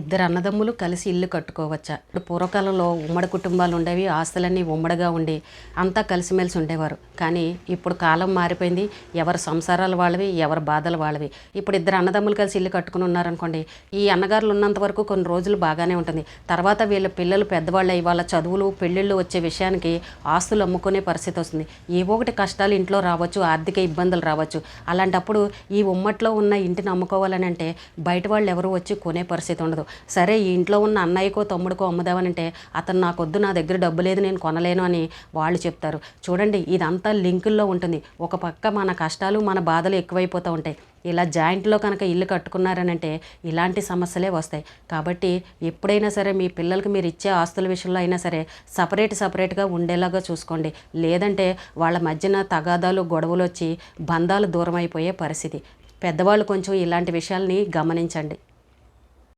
ఇద్దరు అన్నదమ్ములు కలిసి ఇల్లు కట్టుకోవచ్చా. ఇప్పుడు పూర్వకాలంలో ఉమ్మడి కుటుంబాలు ఉండేవి ఆస్తులన్నీ ఉమ్మడిగా ఉండి అంతా కలిసిమెలిసి ఉండేవారు. కానీ ఇప్పుడు కాలం మారిపోయింది ఎవరి సంసారాలు వాళ్ళవి ఎవరి బాధలు వాళ్ళవి. ఇప్పుడు ఇద్దరు అన్నదమ్ములు కలిసి ఇల్లు కట్టుకుని ఉన్నారనుకోండి ఈ అన్నగారులు ఉన్నంత వరకు కొన్ని రోజులు బాగానే ఉంటుంది. తర్వాత వీళ్ళ పిల్లలు పెద్దవాళ్ళు అయ్యి వాళ్ళ చదువులు పెళ్ళిళ్ళు వచ్చే విషయానికి ఆస్తులు అమ్ముకునే పరిస్థితి వస్తుంది. ఏవో ఒకటి కష్టాలు ఇంట్లో రావచ్చు ఆర్థిక ఇబ్బందులు రావచ్చు. అలాంటప్పుడు ఈ ఉమ్మట్లో ఉన్న ఇంటిని అమ్ముకోవాలని అంటే బయట వాళ్ళు ఎవరు వచ్చి కొనే పరిస్థితి ఉండదు. సరే ఈ ఇంట్లో ఉన్న అన్నయ్యకో తమ్ముడికో అమ్ముదామనంటే అతను నాకొద్దు నా దగ్గర డబ్బు లేదు నేను కొనలేను అని వాళ్ళు చెప్తారు. చూడండి ఇదంతా లింకుల్లో ఉంటుంది. ఒక పక్క మన కష్టాలు మన బాధలు ఎక్కువైపోతూ ఉంటాయి. ఇలా జాయింట్లో కనుక ఇల్లు కట్టుకున్నారనంటే ఇలాంటి సమస్యలే వస్తాయి. కాబట్టి ఎప్పుడైనా సరే మీ పిల్లలకి మీరు ఇచ్చే ఆస్తుల విషయంలో అయినా సరే సపరేట్ సపరేట్గా ఉండేలాగా చూసుకోండి. లేదంటే వాళ్ళ మధ్యన తగాదాలు గొడవలు వచ్చి బంధాలు దూరం అయిపోయే పరిస్థితి. పెద్దవాళ్ళు కొంచెం ఇలాంటి విషయాల్ని గమనించండి.